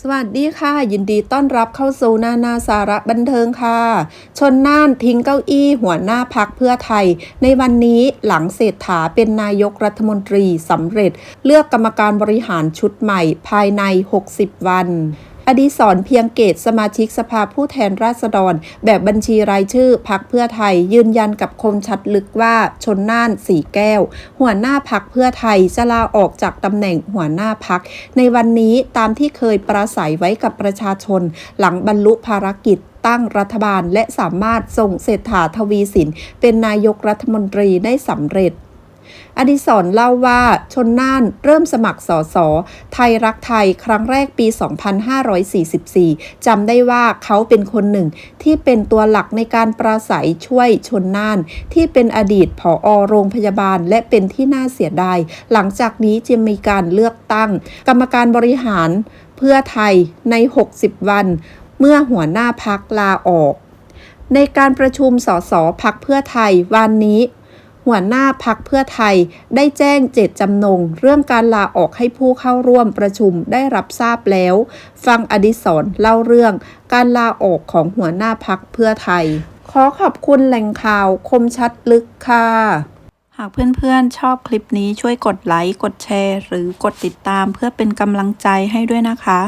สวัสดีค่ะ ยินดีต้อนรับเข้าสู่นานาสาระบันเทิงค่ะ ชนน่านทิ้งเก้าอี้หัวหน้าพักเพื่อไทย ในวันนี้หลังเศรษฐาเป็นนายกรัฐมนตรีสำเร็จ เลือกกรรมการบริหารชุดใหม่ภายใน 60 วัน อดีศรเพียงเกตสมาชิกสภาผู้แทนราษฎร แบบบัญชีรายชื่อพักเพื่อไทย ยืนยันกับคมชัดลึกว่าชนน่านสีแก้ว หัวหน้าพักเพื่อไทยจะลาออกจากตำแหน่งหัวหน้าพัก ในวันนี้ตามที่เคยปราศัยไว้กับประชาชน หลังบรรลุภารกิจตั้งรัฐบาลและสามารถส่งเศรษฐาทวีสิน เป็นนายกรัฐมนตรีได้สำเร็จ อดิศรเล่าว่าชนน่านเริ่มสมัครสอสอไทยรักไทยครั้งแรกปี 2544 จำได้ว่าเขาเป็นคนหนึ่ง ที่เป็นตัวหลักในการปราศัยช่วยชนน่าน ที่เป็นอดีตผอโรงพยาบาลและเป็นที่น่าเสียดาย หลังจากนี้จะมีการเลือกตั้ง กรรมการบริหารเพื่อไทยใน 60 วัน เมื่อหัวหน้าพักลาออก ในการประชุมสสพักเพื่อไทยวันนี้ หัวหน้าพักเพื่อไทย ได้แจ้งเจตจำนง เรื่องการลาออกให้ผู้เข้าร่วมประชุมได้รับทราบแล้ว ฟังอดิศรเล่าเรื่อง การลาออกของหัวหน้าพักเพื่อไทย ขอขอบคุณแหล่งข่าวคมชัดลึกค่ะหากเพื่อนๆ ชอบคลิปนี้ช่วยกดไลค์ กดแชร์ หรือกดติดตามเพื่อเป็นกำลังใจให้ด้วยนะคะ